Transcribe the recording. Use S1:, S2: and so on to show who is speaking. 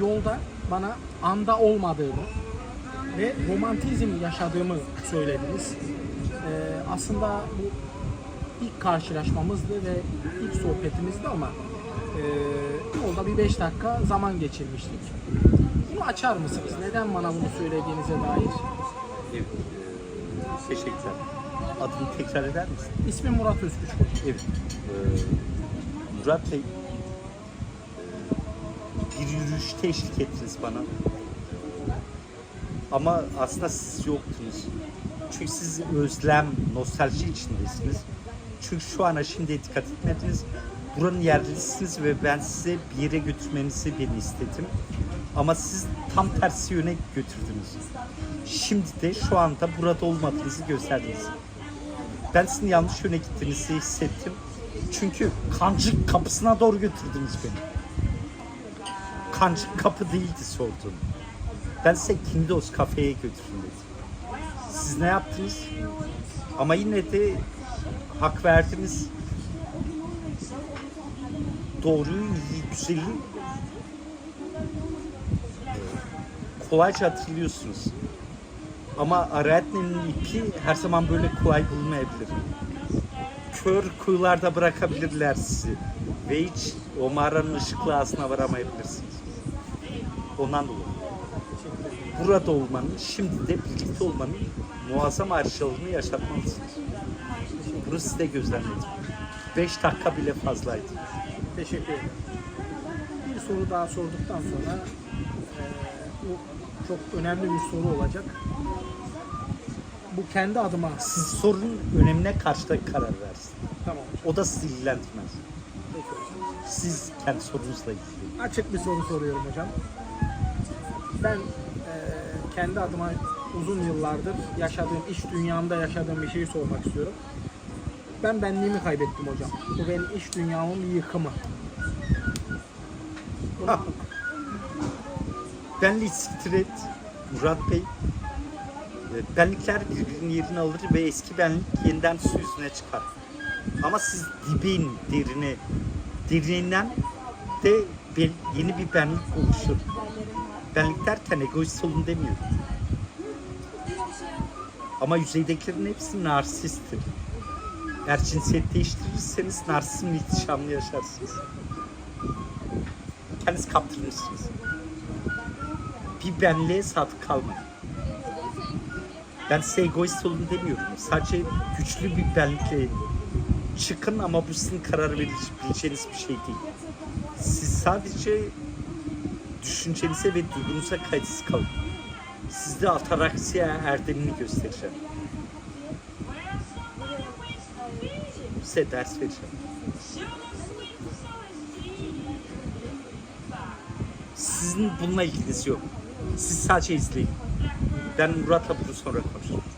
S1: Yolda bana anda olmadığımı ve romantizm yaşadığımı söylediniz. Ee, aslında bu ilk karşılaşmamızdı ve ilk sohbetimizdi ama e, yolda bir 5 dakika zaman geçirmiştik. Bunu açar mısınız? Neden bana bunu söylediğinize dair?
S2: Evet. e, teşekkürler. Adını tekrar eder misin?
S1: İsmim Murat Özküçkü.
S2: Evet. e, Murat Bey, bir yürüyüşte eşlik ettiniz bana. Ama aslında siz yoktunuz. Çünkü siz özlem, nostalji içindesiniz. Çünkü şu ana şimdi dikkat etmediniz. Buranın yerlisiniz ve ben size bir yere götürmenizi beni istedim. Ama siz tam tersi yöne götürdünüz. Şimdi de şu anda burada olmadığınızı gösterdiniz. Ben sizin yanlış yöne gittiğinizi hissettim. Çünkü kancık kapısına doğru götürdünüz beni. Kancık kapı değildi sorduğum. Ben size Kindos kafeye götürün dedim. Siz ne yaptınız? Ama yine de hak verdiniz. Doğruyu, güzeli kolayca hatırlıyorsunuz. Ama Ariadne'nin ipi her zaman böyle kolay bulunmayabilir. Kör kuyularda bırakabilirler sizi. Ve hiç o mağaranın ışıklı ağzına varamayabilirsiniz. Ondan dolayı. Burada olmanın, şimdi de birlikte olmanın muazzam ayrıcalığını yaşatmalısınız. Bunu size gözlemledim. 5 dakika bile fazlaydı.
S1: Teşekkür ederim. Bir soru daha sorduktan sonra eee, bu çok önemli bir soru olacak. Bu kendi adıma
S2: Siz sorunun önemine karşı karar versin.
S1: tamam.
S2: O da sizi ilgilendirmez.
S1: Peki hocam.
S2: Siz kendi sorunuzla ilgili.
S1: Açık bir soru soruyorum hocam. Ben eee, kendi adıma uzun yıllardır yaşadığım, iş dünyamda yaşadığım bir şeyi sormak istiyorum. Ben benliğimi kaybettim hocam. Bu benim iş dünyamın bir yıkımı.
S2: Benlik siktir et Murat Bey. E, Benlikler birbirinin yerini alır ve eski benlik yeniden su yüzüne çıkar. Ama siz dibin derine, derinden de yeni bir benlik oluşur. Benlik derken egoist olun demiyorum. Ama yüzeydekilerin hepsi narsisttir. Eğer cinsiyet değiştirirseniz narsizm ihtişamlı yaşarsınız. Kendiniz kaptırmışsınız bir benliğe sadık kalmayın. Ben size egoist olun demiyorum. Sadece güçlü bir benlikle çıkın ama bu sizin karar verebileceğiniz bir şey değil. Siz sadece düşüncenize ve duygunuza kayıtsız kalın. Sizde ataraksiya erdemini göstereceğim. Size ders vereceğim. Sizin bununla ilginiz yok. Siz sadece izleyin. Ben Murat'la bunu sonra konuşurum.